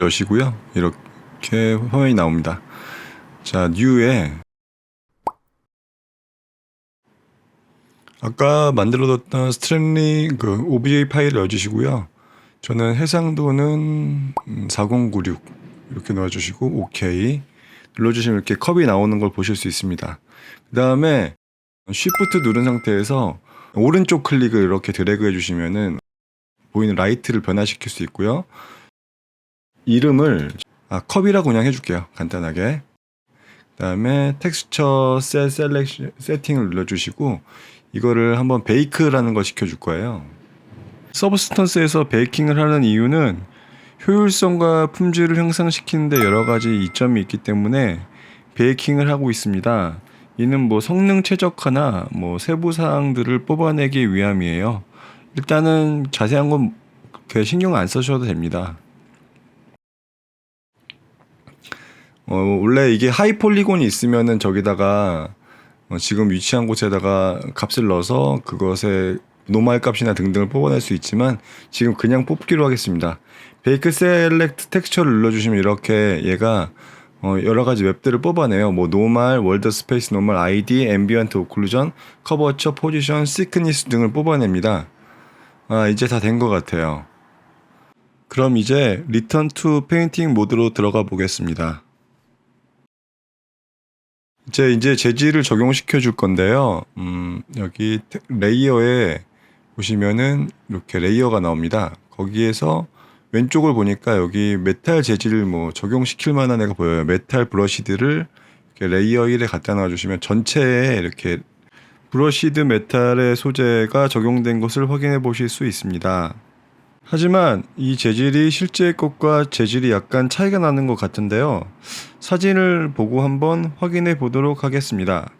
여시고요. 이렇게 화면이 나옵니다. 자, 뉴에 아까 만들어뒀던 스트랩링 그 OBJ 파일을 넣어주시고요. 저는 해상도는 4096 이렇게 넣어주시고 OK 눌러주시면 이렇게 컵이 나오는 걸 보실 수 있습니다. 그 다음에 Shift 누른 상태에서 오른쪽 클릭을 이렇게 드래그 해주시면은 보이는 라이트를 변화시킬 수 있고요. 이름을 아, 컵이라고 그냥 해줄게요. 간단하게. 그 다음에 텍스처 셀 셀렉션 세팅을 눌러주시고 이거를 한번 베이크라는 거 시켜줄 거예요. 서브스턴스에서 베이킹을 하는 이유는 효율성과 품질을 향상시키는데 여러 가지 이점이 있기 때문에 베이킹을 하고 있습니다. 이는 뭐 성능 최적화나 뭐 세부 사항들을 뽑아내기 위함이에요. 일단은 자세한 건 신경 안 쓰셔도 됩니다. 어, 원래 이게 하이 폴리곤이 있으면은 저기다가 어, 지금 위치한 곳에다가 값을 넣어서 그것의 노말 값이나 등등을 뽑아낼 수 있지만 지금 그냥 뽑기로 하겠습니다. 베이크 셀렉트 텍스처를 눌러주시면 이렇게 얘가 어, 여러 가지 웹들을 뽑아내요. 뭐 노말, 월드 스페이스 노말, 아이디, 앰비언트 오클루전, 커버처, 포지션, 시크니스 등을 뽑아냅니다. 아 이제 다 된 것 같아요. 그럼 이제 리턴 투 페인팅 모드로 들어가 보겠습니다. 이제 이제 재질을 적용시켜 줄 건데요. 음, 여기 테- 레이어에 보시면은 이렇게 레이어가 나옵니다. 거기에서 왼쪽을 보니까 여기 메탈 재질을 뭐 적용시킬 만한 애가 보여요. 메탈 브러시드를 이렇게 레이어 1에 갖다 놔 주시면 전체에 이렇게 브러시드 메탈의 소재가 적용된 것을 확인해 보실 수 있습니다. 하지만 이 재질이 실제 것과 재질이 약간 차이가 나는 것 같은데요. 사진을 보고 한번 확인해 보도록 하겠습니다.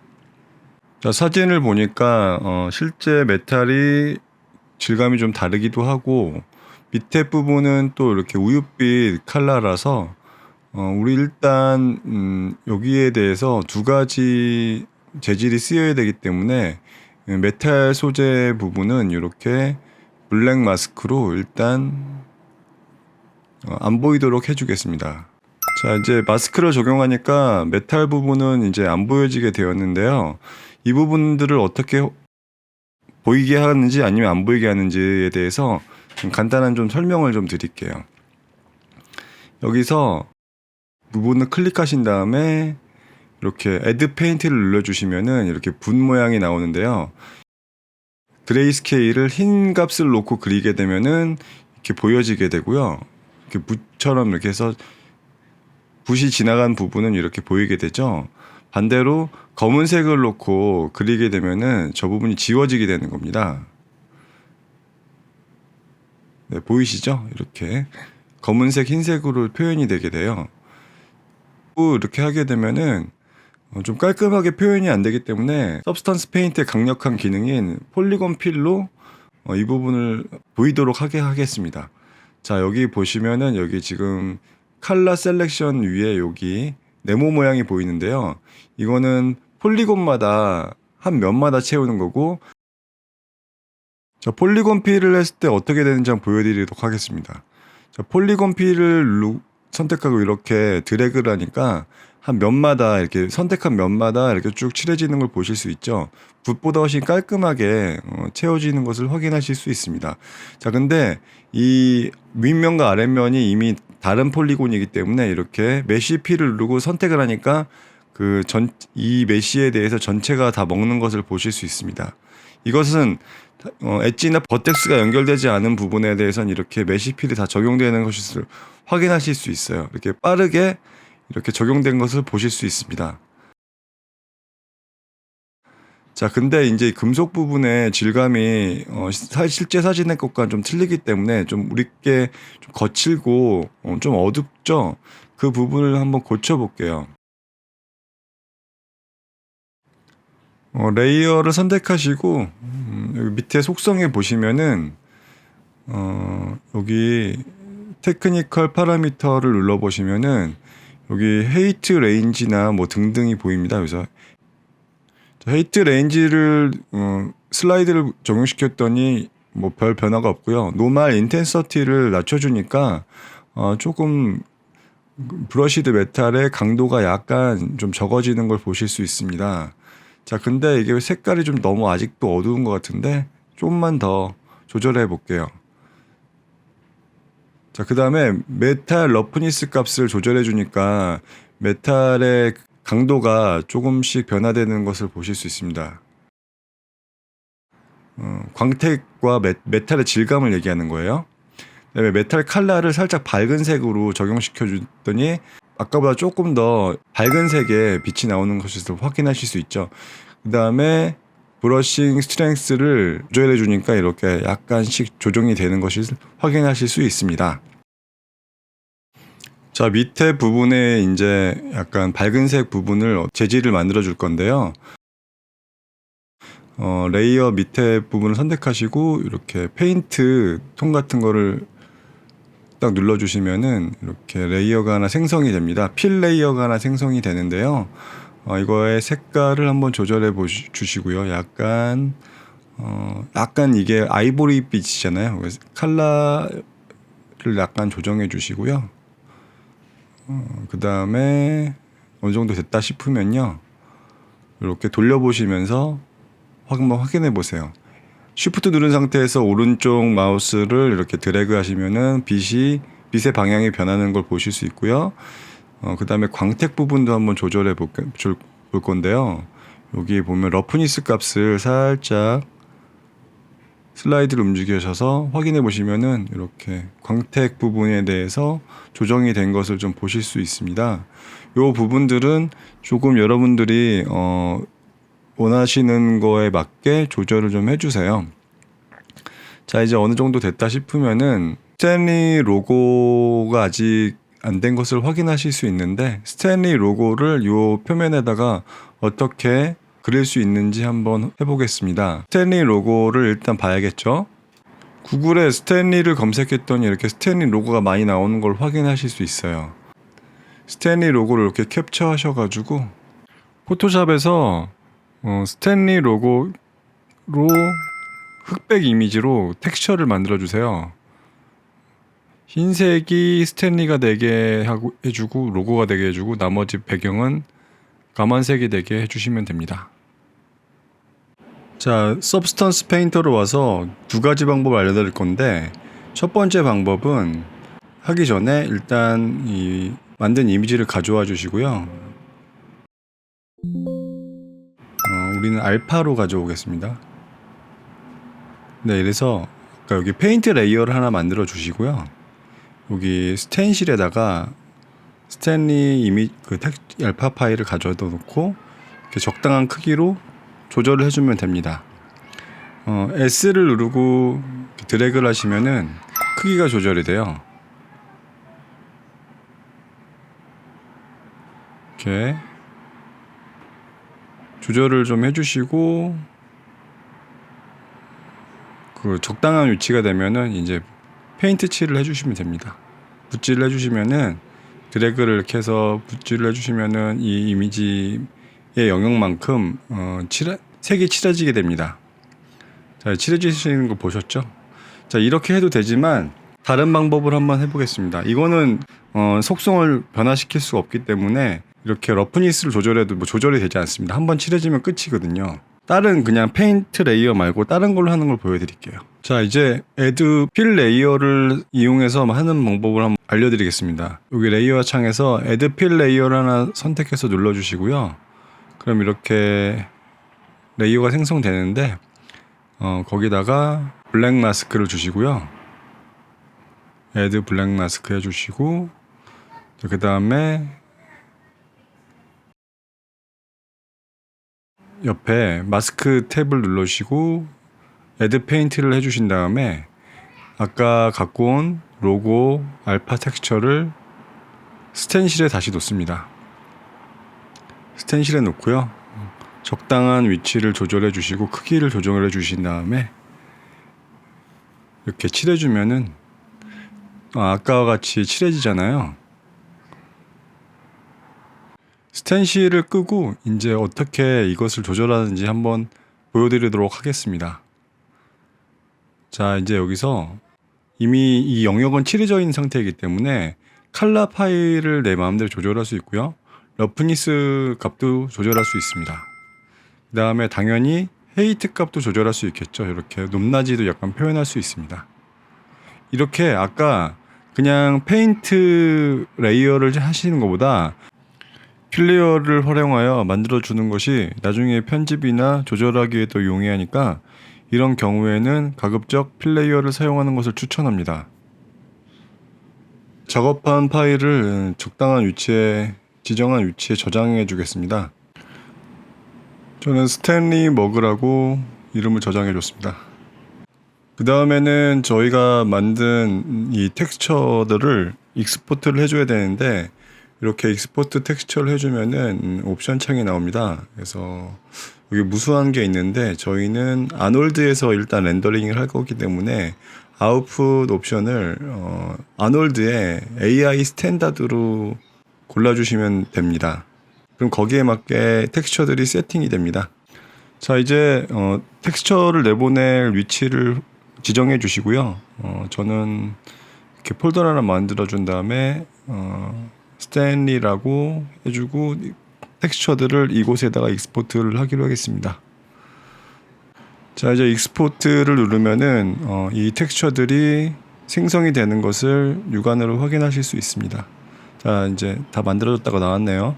자, 사진을 보니까 어, 실제 메탈이 질감이 좀 다르기도 하고 밑에 부분은 또 이렇게 우윳빛 컬러라서 어, 우리 일단 음, 여기에 대해서 두 가지 재질이 쓰여야 되기 때문에 음, 메탈 소재 부분은 이렇게 블랙 마스크로 일단 어, 안 보이도록 해주겠습니다. 자, 이제 마스크를 적용하니까 메탈 부분은 이제 안 보여지게 되었는데요. 이 부분들을 어떻게 보이게 하는지 아니면 안 보이게 하는지에 대해서 좀 간단한 좀 설명을 좀 드릴게요. 여기서 부분을 클릭하신 다음에 이렇게 애드 페인트를 눌러주시면은 이렇게 분 모양이 나오는데요. 그레이 스케일을 흰 값을 놓고 그리게 되면은 이렇게 보여지게 되고요. 이렇게 붓처럼 이렇게 해서 붓이 지나간 부분은 이렇게 보이게 되죠. 반대로 검은색을 놓고 그리게 되면은 저 부분이 지워지게 되는 겁니다. 네, 보이시죠? 이렇게 검은색, 흰색으로 표현이 되게 돼요. 또 이렇게 하게 되면은 어, 좀 깔끔하게 표현이 안 되기 때문에 서브스턴스 페인트의 강력한 기능인 폴리곤 필로 어, 이 부분을 보이도록 하게 하겠습니다. 자 여기 보시면은 여기 지금 칼라 셀렉션 위에 여기 네모 모양이 보이는데요. 이거는 폴리곤마다 한 면마다 채우는 거고 자, 폴리곤 필을 했을 때 어떻게 되는지 한번 보여드리도록 하겠습니다. 자, 폴리곤 필을 누- 선택하고 이렇게 드래그를 하니까 한 면마다 이렇게 선택한 면마다 이렇게 쭉 칠해지는 걸 보실 수 있죠. 붓보다 훨씬 깔끔하게 어, 채워지는 것을 확인하실 수 있습니다. 자, 근데 이 윗면과 아랫면이 이미 다른 폴리곤이기 때문에 이렇게 메쉬 필을 누르고 선택을 하니까 그 전 이 메쉬에 대해서 전체가 다 먹는 것을 보실 수 있습니다. 이것은 어, 엣지나 버텍스가 연결되지 않은 부분에 대해서는 이렇게 메쉬 필이 다 적용되는 것을 확인하실 수 있어요. 이렇게 빠르게 이렇게 적용된 것을 보실 수 있습니다. 자, 근데 이제 금속 부분의 질감이 어, 사- 실제 사진의 것과 좀 틀리기 때문에 좀 우리께 좀 거칠고 어, 좀 어둡죠. 그 부분을 한번 고쳐볼게요. 어, 레이어를 선택하시고 음, 여기 밑에 속성에 보시면은 어, 여기 테크니컬 파라미터를 눌러 보시면은 여기 헤이트 레인지나 뭐 등등이 보입니다. 그래서 자, 헤이트 레인지를 어, 슬라이드를 적용시켰더니 뭐 별 변화가 없고요. 노말 인텐서티를 낮춰주니까 어, 조금 브러시드 메탈의 강도가 약간 좀 적어지는 걸 보실 수 있습니다. 자, 근데 이게 색깔이 좀 너무 아직도 어두운 것 같은데 조금만 더 조절해 볼게요. 자, 그 다음에 메탈 러프니스 값을 조절해 주니까 메탈의 강도가 조금씩 변화되는 것을 보실 수 있습니다. 어, 광택과 메, 메탈의 질감을 얘기하는 거예요. 그다음에 메탈 칼라를 살짝 밝은 색으로 적용시켜 줬더니 아까보다 조금 더 밝은 색의 빛이 나오는 것을 확인하실 수 있죠. 그 다음에 브러싱 스트렝스를 조절해 주니까 이렇게 약간씩 조정이 되는 것을 확인하실 수 있습니다. 자, 밑에 부분에 이제 약간 밝은색 부분을 재질을 만들어 줄 건데요. 어, 레이어 밑에 부분을 선택하시고 이렇게 페인트 통 같은 거를 딱 눌러주시면은 이렇게 레이어가 하나 생성이 됩니다. 필 레이어가 하나 생성이 되는데요. 어, 이거의 색깔을 한번 조절해 주시고요. 약간 어, 약간 이게 아이보리 빛이잖아요. 그래서 컬러를 약간 조정해 주시고요. 어, 그 다음에 어느 정도 됐다 싶으면요. 이렇게 돌려보시면서 한번 확인해 보세요. 쉬프트 누른 상태에서 오른쪽 마우스를 이렇게 드래그 하시면은 빛이 빛의 방향이 변하는 걸 보실 수 있고요. 어, 그 다음에 광택 부분도 한번 조절해 볼, 줄- 볼 건데요. 여기 보면 러프니스 값을 살짝 슬라이드를 움직여셔서 확인해 보시면은 이렇게 광택 부분에 대해서 조정이 된 것을 좀 보실 수 있습니다. 요 부분들은 조금 여러분들이 어, 원하시는 거에 맞게 조절을 좀 해주세요. 자, 이제 어느 정도 됐다 싶으면은 스탠리 로고가 아직 안 된 것을 확인하실 수 있는데 스탠리 로고를 요 표면에다가 어떻게 그릴 수 있는지 한번 해보겠습니다. 스탠리 로고를 일단 봐야겠죠? 구글에 스탠리를 검색했더니 이렇게 스탠리 로고가 많이 나오는 걸 확인하실 수 있어요. 스탠리 로고를 이렇게 캡처하셔가지고 포토샵에서 어, 스탠리 로고로 흑백 이미지로 텍스처를 만들어 주세요. 흰색이 스탠리가 되게 하고 해주고 로고가 되게 해주고 나머지 배경은 까만색이 되게 해주시면 됩니다. 자, 서브스턴스 페인터로 와서 두 가지 방법을 알려드릴 건데 첫 번째 방법은 하기 전에 일단 이 만든 이미지를 가져와 주시고요. 어, 우리는 알파로 가져오겠습니다. 네, 이래서 여기 페인트 레이어를 하나 만들어 주시고요. 여기 스텐실에다가 스탠리 이미 그 텍, 알파 파일을 가져다 놓고 적당한 크기로 조절을 해주면 됩니다. 어, S를 누르고 드래그를 하시면은 크기가 조절이 돼요. 이렇게 조절을 좀 해주시고 그 적당한 위치가 되면은 이제 페인트 칠을 해주시면 됩니다. 붓질을 해주시면은 드래그를 이렇게 해서 붓질을 해주시면은 이 이미지의 영역만큼 어, 칠해, 색이 칠해지게 됩니다. 자, 칠해지시는 거 보셨죠? 자, 이렇게 해도 되지만 다른 방법을 한번 해보겠습니다. 이거는 어, 속성을 변화시킬 수가 없기 때문에 이렇게 러프니스를 조절해도 뭐 조절이 되지 않습니다. 한번 칠해지면 끝이거든요. 다른 그냥 페인트 레이어 말고 다른 걸로 하는 걸 보여드릴게요. 자 이제 애드 필 레이어를 이용해서 하는 방법을 한번 알려드리겠습니다. 여기 레이어 창에서 애드 필 레이어를 하나 선택해서 눌러주시고요. 그럼 이렇게 레이어가 생성되는데 어, 거기다가 블랙 마스크를 주시고요. 애드 블랙 마스크 해주시고 그 다음에 옆에 마스크 탭을 눌러주시고 애드 페인트를 해주신 다음에 아까 갖고 온 로고 알파 텍스처를 스텐실에 다시 놓습니다. 스텐실에 놓고요. 적당한 위치를 조절해 주시고 크기를 조정해 주신 다음에 이렇게 칠해주면은 아, 아까와 같이 칠해지잖아요. 스텐실을 끄고 이제 어떻게 이것을 조절하는지 한번 보여드리도록 하겠습니다. 자, 이제 여기서 이미 이 영역은 칠해져 있는 상태이기 때문에 칼라 파일을 내 마음대로 조절할 수 있고요. 러프니스 값도 조절할 수 있습니다. 그 다음에 당연히 헤이트 값도 조절할 수 있겠죠. 이렇게 높낮이도 약간 표현할 수 있습니다. 이렇게 아까 그냥 페인트 레이어를 하시는 것보다 필레어를 활용하여 만들어 주는 것이 나중에 편집이나 조절하기에도 용이하니까 이런 경우에는 가급적 필레이어를 사용하는 것을 추천합니다. 작업한 파일을 적당한 위치에 지정한 위치에 저장해 주겠습니다. 저는 스탠리 머그라고 이름을 저장해 줬습니다. 그 다음에는 저희가 만든 이 텍스처들을 익스포트를 해줘야 되는데 이렇게 익스포트 텍스처를 해주면은 옵션 창이 나옵니다. 그래서 여기 무수한 게 있는데 저희는 아놀드에서 일단 렌더링을 할 거기 때문에 아웃풋 옵션을 어, 아놀드의 AI 스탠다드로 골라주시면 됩니다. 그럼 거기에 맞게 텍스처들이 세팅이 됩니다. 자 이제 어, 텍스처를 내보낼 위치를 지정해 주시고요. 어, 저는 이렇게 폴더를 하나 만들어 준 다음에 어, 스탠리라고 해주고 텍스처들을 이곳에다가 익스포트를 하기로 하겠습니다. 자 이제 익스포트를 누르면은 어, 이 텍스처들이 생성이 되는 것을 육안으로 확인하실 수 있습니다. 자 이제 다 만들어졌다고 나왔네요.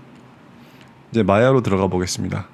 이제 마야로 들어가 보겠습니다.